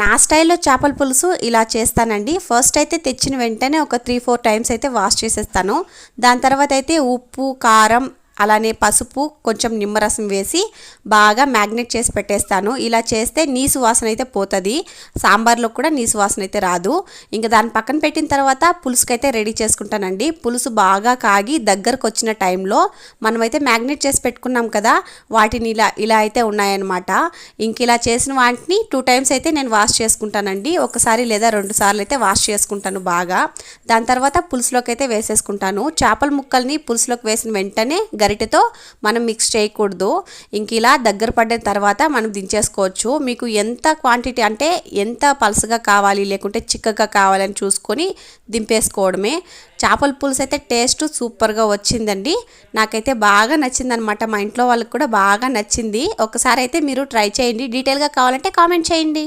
నా స్టైల్లో చేపల పులుసు ఇలా చేస్తానండి. ఫస్ట్ అయితే తెచ్చిన వెంటనే ఒక త్రీ ఫోర్ టైమ్స్ అయితే వాష్ చేసేస్తాను. దాని తర్వాత అయితే ఉప్పు కారం అలానే పసుపు కొంచెం నిమ్మరసం వేసి బాగా మ్యాగ్నెట్ చేసి పెట్టేస్తాను. ఇలా చేస్తే నీసు వాసన అయితే పోతుంది. సాంబార్లో కూడా నీసు వాసన అయితే రాదు. ఇంకా దాని పక్కన పెట్టిన తర్వాత పులుసుకైతే రెడీ చేసుకుంటానండి. పులుసు బాగా కాగి దగ్గరకు వచ్చిన టైంలో మనమైతే మ్యాగ్నెట్ చేసి పెట్టుకున్నాం కదా వాటిని ఇలా ఇలా అయితే ఉన్నాయన్నమాట. ఇంక ఇలా చేసిన వాటిని టూ టైమ్స్ అయితే నేను వాష్ చేసుకుంటానండి. ఒకసారి లేదా రెండు సార్లు అయితే వాష్ చేసుకుంటాను బాగా. దాని తర్వాత పులుసులోకి అయితే వేసేసుకుంటాను. చేపల ముక్కల్ని పులుసులోకి వేసిన వెంటనే గరిటెతో మనం మిక్స్ చేయకూడదు. ఇంక ఇలా దగ్గర పడిన తర్వాత మనం దించేసుకోవచ్చు. మీకు ఎంత క్వాంటిటీ అంటే ఎంత పలుసగా కావాలి లేకుంటే చిక్కగా కావాలని చూసుకొని దింపేసుకోవడమే. చేపల పులుసు అయితే టేస్ట్ సూపర్గా వచ్చిందండి. నాకైతే బాగా నచ్చిందనమాట మా ఇంట్లో వాళ్ళకి కూడా బాగా నచ్చింది. ఒకసారి అయితే మీరు ట్రై చేయండి. డీటెయిల్గా కావాలంటే కామెంట్ చేయండి.